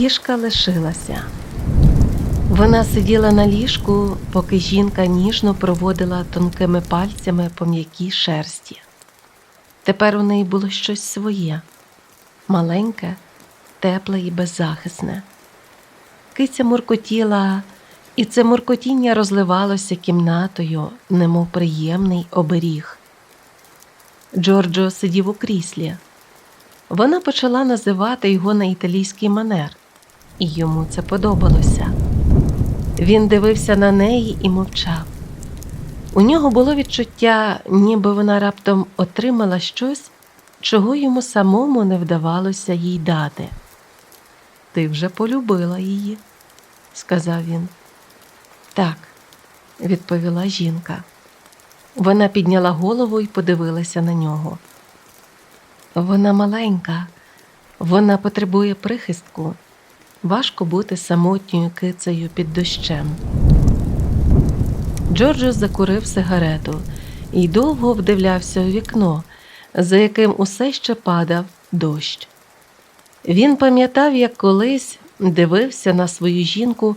кішка лишилася. Вона сиділа на ліжку, поки жінка ніжно проводила тонкими пальцями по м'якій шерсті. Тепер у неї було щось своє маленьке, тепле і беззахисне. Киця муркотіла, і це муркотіння розливалося кімнатою, немов приємний оберіг. Джорджо сидів у кріслі. Вона почала називати його на італійський манер, і йому це подобалося. Він дивився на неї і мовчав. У нього було відчуття, ніби вона раптом отримала щось, чого йому самому не вдавалося їй дати. Ти вже полюбила її, сказав він. Так, відповіла жінка. Вона підняла голову і подивилася на нього. Вона маленька, вона потребує прихистку. Важко бути самотньою кицею під дощем. Джорджо закурив сигарету і довго вдивлявся у вікно, за яким усе ще падав дощ. Він пам'ятав, як колись дивився на свою жінку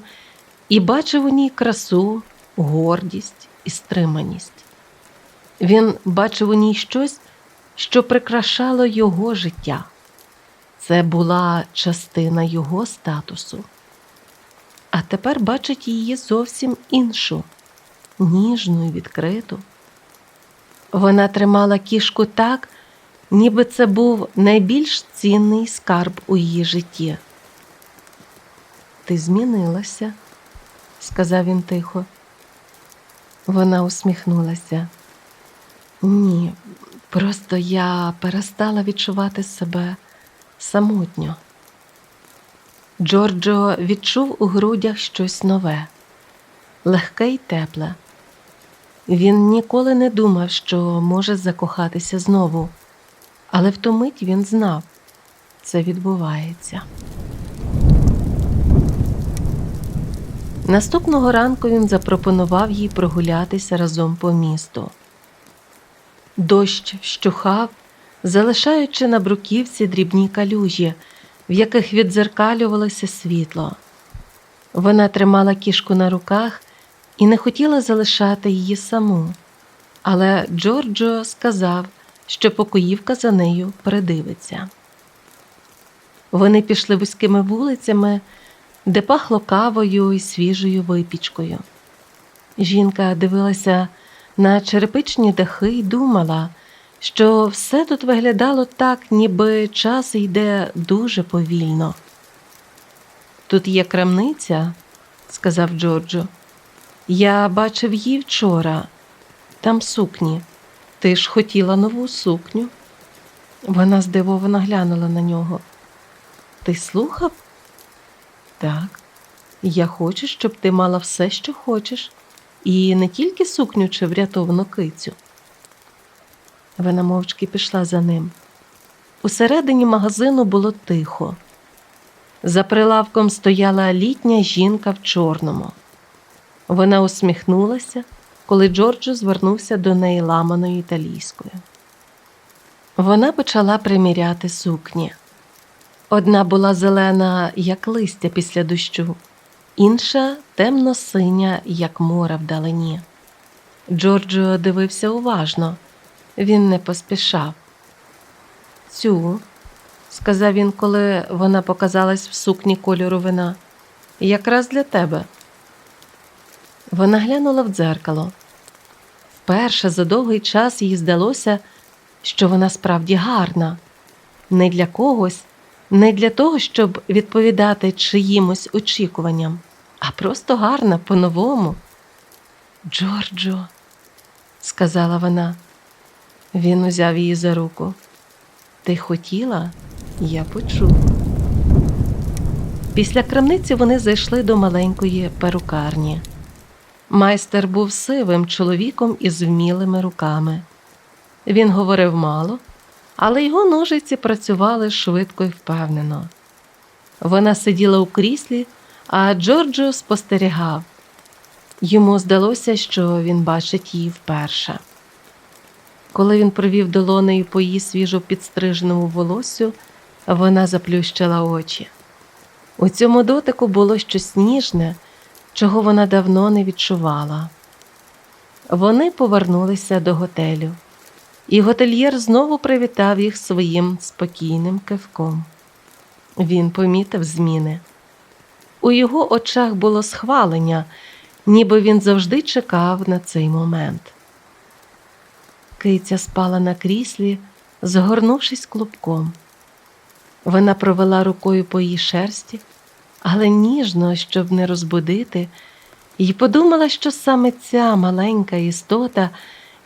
і бачив у ній красу, гордість і стриманість. Він бачив у ній щось, що прикрашало його життя. Це була частина його статусу. А тепер бачить її зовсім іншу, ніжну і відкриту. Вона тримала кішку так, ніби це був найбільш цінний скарб у її житті. Ти змінилася, сказав він тихо. Вона усміхнулася. Ні, просто я перестала відчувати себе самотньо. Джорджо відчув у грудях щось нове, легке й тепле. Він ніколи не думав, що може закохатися знову, але в ту мить він знав, це відбувається. Наступного ранку він запропонував їй прогулятися разом по місту. Дощ вщухав, залишаючи на бруківці дрібні калюжі, в яких віддзеркалювалося світло. Вона тримала кішку на руках і не хотіла залишати її саму. Але Джорджо сказав, що покоївка за нею придивиться. Вони пішли вузькими вулицями, де пахло кавою і свіжою випічкою. Жінка дивилася на черепичні дахи й думала, що все тут виглядало так, ніби час йде дуже повільно. Тут є крамниця, сказав Джорджо. Я бачив її вчора. Там сукні. Ти ж хотіла нову сукню. Вона здивовано глянула на нього. Ти слухав? Так. Я хочу, щоб ти мала все, що хочеш, і не тільки сукню чи врятовану кицю. Вона мовчки пішла за ним. Усередині магазину було тихо. За прилавком стояла літня жінка в чорному. Вона усміхнулася, коли Джорджо звернувся до неї ламаною італійською. Вона почала приміряти сукні. Одна була зелена, як листя після дощу, інша темно-синя, як море вдалині. Джорджо дивився уважно, він не поспішав. Цю, сказав він, коли вона показалась в сукні кольору вина, якраз для тебе. Вона глянула в дзеркало. Вперше за довгий час їй здалося, що вона справді гарна, не для когось, не для того, щоб відповідати чиїмось очікуванням, а просто гарна по-новому. Джорджо, сказала вона. Він узяв її за руку. Ти хотіла, я почув. Після крамниці вони зайшли до маленької перукарні. Майстер був сивим чоловіком із вмілими руками. Він говорив мало, але його ножиці працювали швидко і впевнено. Вона сиділа у кріслі, а Джорджо спостерігав. Йому здалося, що він бачить її вперше. Коли він провів долонею по її свіжо підстриженому волоссю, вона заплющила очі. У цьому дотику було щось ніжне, чого вона давно не відчувала. Вони повернулися до готелю, і готельєр знову привітав їх своїм спокійним кивком. Він помітив зміни. У його очах було схвалення, ніби він завжди чекав на цей момент. Киця спала на кріслі, згорнувшись клубком. Вона провела рукою по її шерсті, але ніжно, щоб не розбудити, і подумала, що саме ця маленька істота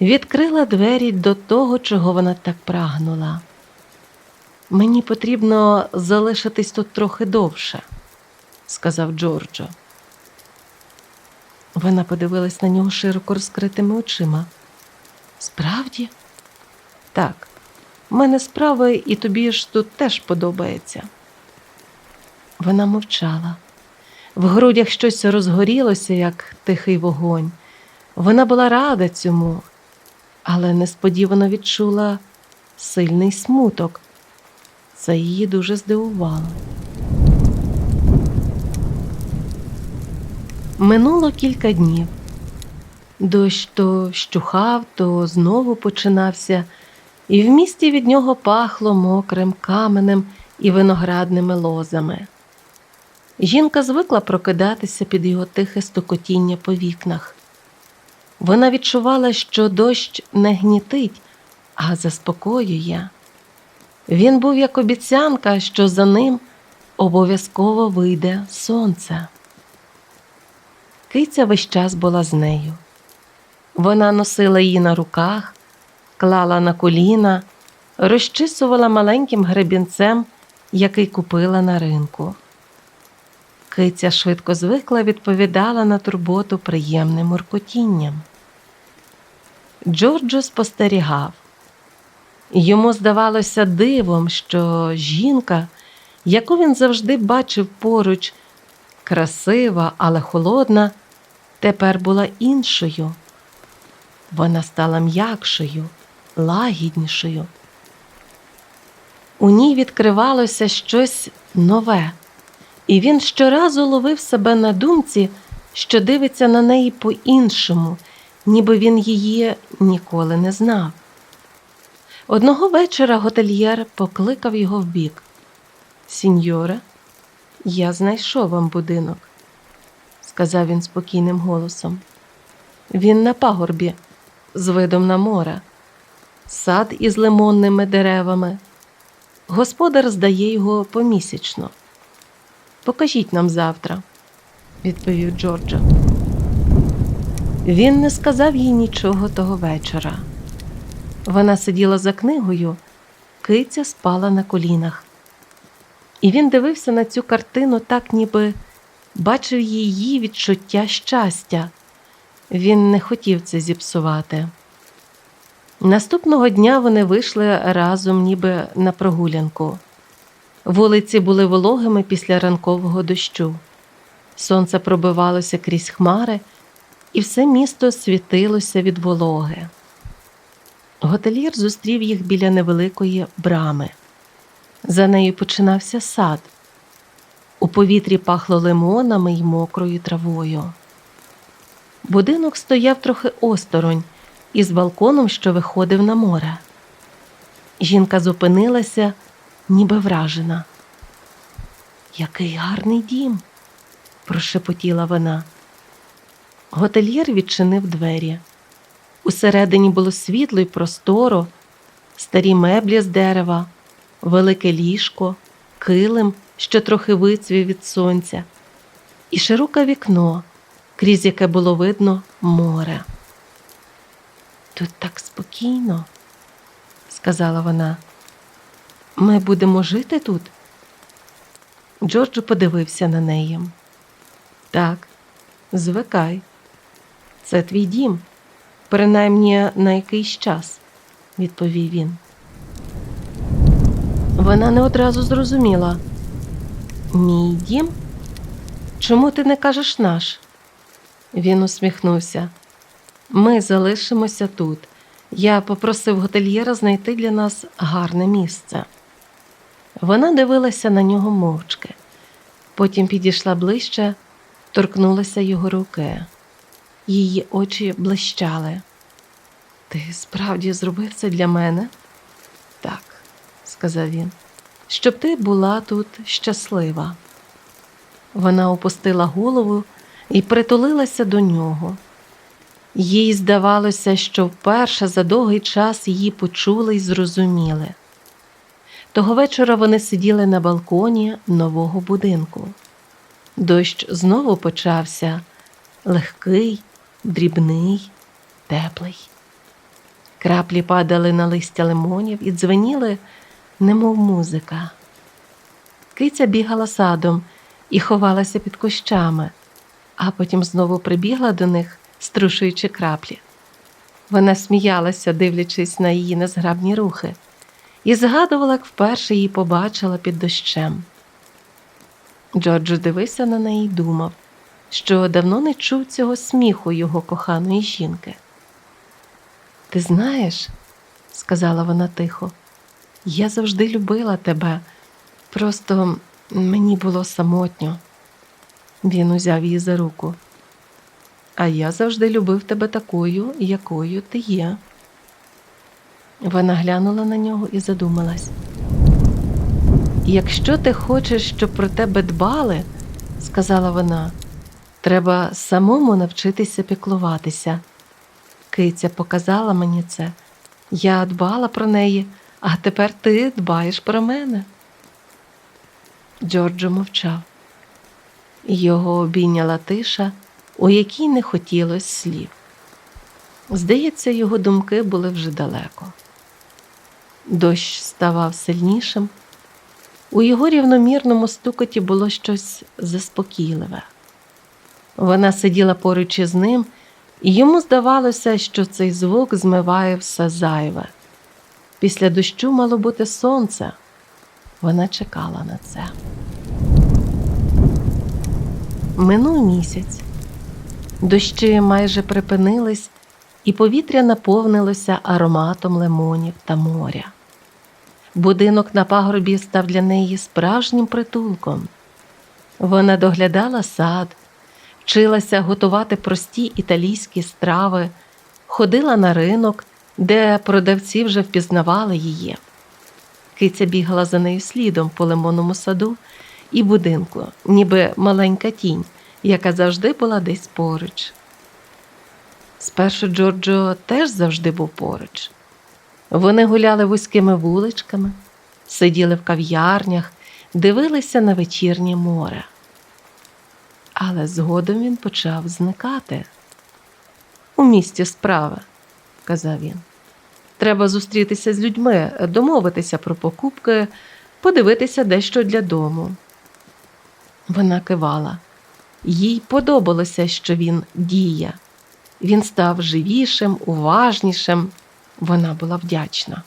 відкрила двері до того, чого вона так прагнула. Мені потрібно залишитись тут трохи довше, сказав Джорджо. Вона подивилась на нього широко розкритими очима. Справді? Так, в мене справи, і тобі ж тут теж подобається. Вона мовчала. В грудях щось розгорілося, як тихий вогонь. Вона була рада цьому, але несподівано відчула сильний смуток. Це її дуже здивувало. Минуло кілька днів. Дощ то щухав, то знову починався, і в місті від нього пахло мокрим каменем і виноградними лозами. Жінка звикла прокидатися під його тихе стукотіння по вікнах. Вона відчувала, що дощ не гнітить, а заспокоює. Він був як обіцянка, що за ним обов'язково вийде сонце. Киця весь час була з нею. Вона носила її на руках, клала на коліна, розчисувала маленьким гребінцем, який купила на ринку. Киця швидко звикла відповідала на турботу приємним муркотінням. Джорджо спостерігав. Йому здавалося дивом, що жінка, яку він завжди бачив поруч, красива, але холодна, тепер була іншою. Вона стала м'якшою, лагіднішою. У ній відкривалося щось нове, і він щоразу ловив себе на думці, що дивиться на неї по-іншому, ніби він її ніколи не знав. Одного вечора готельєр покликав його вбік. Сіньоре, я знайшов вам будинок, сказав він спокійним голосом. Він на пагорбі, з видом на море, сад із лимонними деревами. Господар здає його помісячно. Покажіть нам завтра, відповів Джорджо. Він не сказав їй нічого того вечора. Вона сиділа за книгою, киця спала на колінах. І він дивився на цю картину так, ніби бачив її відчуття щастя. Він не хотів це зіпсувати. Наступного дня вони вийшли разом, ніби на прогулянку. Вулиці були вологими після ранкового дощу. Сонце пробивалося крізь хмари, і все місто світилося від вологи. Готельєр зустрів їх біля невеликої брами. За нею починався сад. У повітрі пахло лимонами й мокрою травою. Будинок стояв трохи осторонь із балконом, що виходив на море. Жінка зупинилася, ніби вражена. Який гарний дім, прошепотіла вона. Готельєр відчинив двері. Усередині було світло й просторо, старі меблі з дерева, велике ліжко, килим, що трохи вицвів від сонця, і широке вікно, крізь яке було видно море. Тут так спокійно, сказала вона. Ми будемо жити тут. Джорджо подивився на неї. Так, звикай, це твій дім, принаймні на якийсь час, відповів він. Вона не одразу зрозуміла. Мій дім? Чому ти не кажеш наш? Він усміхнувся. Ми залишимося тут. Я попросив готельєра знайти для нас гарне місце. Вона дивилася на нього мовчки. Потім підійшла ближче, торкнулася його руки. Її очі блищали. Ти справді зробив це для мене? Так, сказав він, щоб ти була тут щаслива. Вона опустила голову і притулилася до нього. Їй здавалося, що вперше за довгий час її почули й зрозуміли. Того вечора вони сиділи на балконі нового будинку. Дощ знову почався легкий, дрібний, теплий. Краплі падали на листя лимонів і дзвеніли, немов музика. Киця бігала садом і ховалася під кущами, а потім знову прибігла до них, струшуючи краплі. Вона сміялася, дивлячись на її незграбні рухи, і згадувала, як вперше її побачила під дощем. Джорджо дивився на неї і думав, що давно не чув цього сміху його коханої жінки. Ти знаєш, сказала вона тихо, я завжди любила тебе, просто мені було самотньо. Він узяв її за руку. А я завжди любив тебе такою, якою ти є. Вона глянула на нього і задумалась. Якщо ти хочеш, щоб про тебе дбали, сказала вона, треба самому навчитися піклуватися. Киця показала мені це. Я дбала про неї, а тепер ти дбаєш про мене. Джорджо мовчав. Його обійняла тиша, у якій не хотілося слів. Здається, його думки були вже далеко. Дощ ставав сильнішим. У його рівномірному стукоті було щось заспокійливе. Вона сиділа поруч із ним, і йому здавалося, що цей звук змиває все зайве. Після дощу мало бути сонце. Вона чекала на це. Минув місяць. Дощі майже припинились, і повітря наповнилося ароматом лимонів та моря. Будинок на пагорбі став для неї справжнім притулком. Вона доглядала сад, вчилася готувати прості італійські страви, ходила на ринок, де продавці вже впізнавали її. Киця бігала за нею слідом по лимонному саду і будинку, ніби маленька тінь, яка завжди була десь поруч. Спершу Джорджо теж завжди був поруч. Вони гуляли вузькими вуличками, сиділи в кав'ярнях, дивилися на вечірнє море. Але згодом він почав зникати. У місті справа, казав він. Треба зустрітися з людьми, домовитися про покупки, подивитися дещо для дому. Вона кивала. Їй подобалося, що він діє. Він став живішим, уважнішим. Вона була вдячна.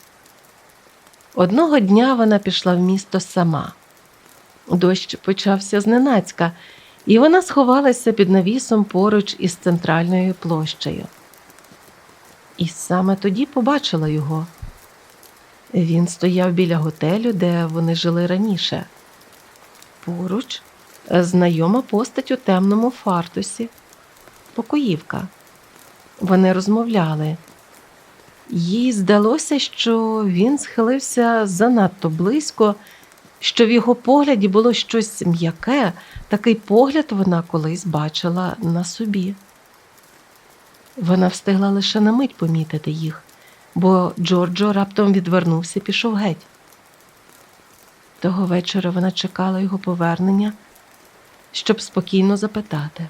Одного дня вона пішла в місто сама. Дощ почався зненацька, і вона сховалася під навісом поруч із центральною площею. І саме тоді побачила його. Він стояв біля готелю, де вони жили раніше. Поруч знайома постать у темному фартусі, покоївка. Вони розмовляли. Їй здалося, що він схилився занадто близько, що в його погляді було щось м'яке, такий погляд вона колись бачила на собі. Вона встигла лише на мить помітити їх, бо Джорджо раптом відвернувся і пішов геть. Того вечора вона чекала його повернення, щоб спокійно запитати,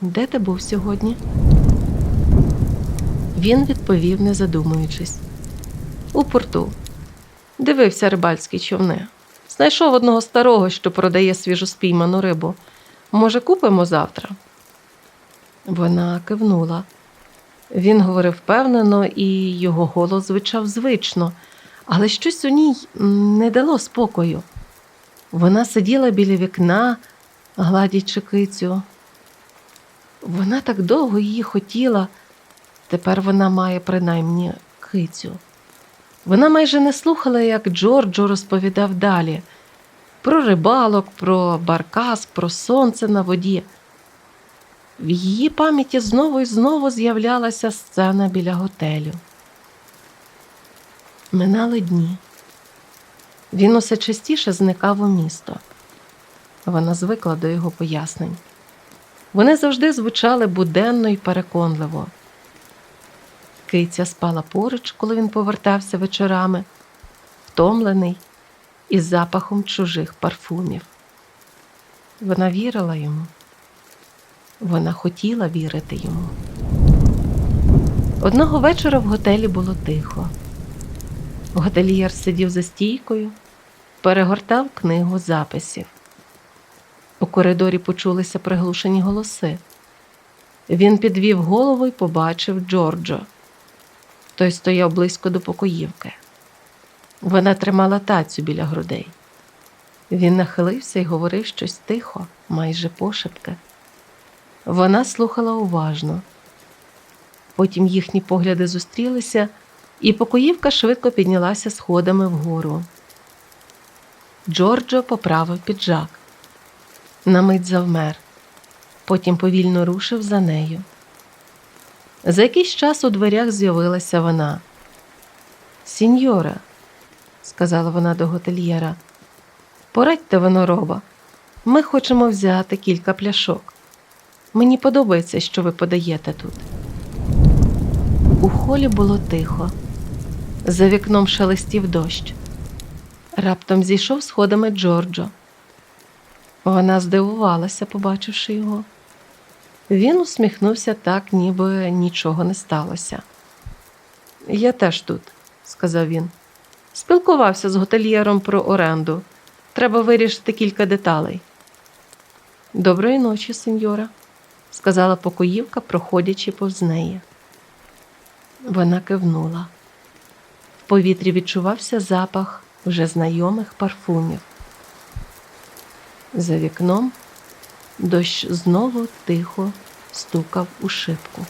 де ти був сьогодні? Він відповів, не задумуючись. У порту. Дивився рибальські човни. Знайшов одного старого, що продає свіжоспійману рибу. Може, купимо завтра? Вона кивнула. Він говорив впевнено, і його голос звучав звично, але щось у ній не дало спокою. Вона сиділа біля вікна, гладячи кицю. Вона так довго її хотіла. Тепер вона має принаймні кицю. Вона майже не слухала, як Джорджо розповідав далі. про рибалок, про баркас, про сонце на воді. В її пам'яті знову і знову з'являлася сцена біля готелю. Минали дні. Він усе частіше зникав у місто. Вона звикла до його пояснень. Вони завжди звучали буденно і переконливо. Киця спала поруч, коли він повертався вечорами, втомлений із запахом чужих парфумів. Вона вірила йому. Вона хотіла вірити йому. Одного вечора в готелі було тихо. Готельєр сидів за стійкою, перегортав книгу записів. У коридорі почулися приглушені голоси. Він підвів голову і побачив Джорджо. Той стояв близько до покоївки. Вона тримала тацю біля грудей. Він нахилився і говорив щось тихо, майже пошепки. Вона слухала уважно. Потім їхні погляди зустрілися, і покоївка швидко піднялася сходами вгору. Джорджо поправив піджак. На мить завмер, потім повільно рушив за нею. За якийсь час у дверях з'явилася вона. Сіньора, сказала вона до готельєра, порадьте винороба. Ми хочемо взяти кілька пляшок. Мені подобається, що ви подаєте тут. У холі було тихо. За вікном шелестів дощ. Раптом зійшов сходами Джорджо. Вона здивувалася, побачивши його. Він усміхнувся так, ніби нічого не сталося. Я теж тут, сказав він. Спілкувався з готельєром про оренду. Треба вирішити кілька деталей. Доброї ночі, сеньора, сказала покоївка, проходячи повз неї. Вона кивнула. Повітрі відчувався запах вже знайомих парфумів. За вікном дощ знову тихо стукав у шибку.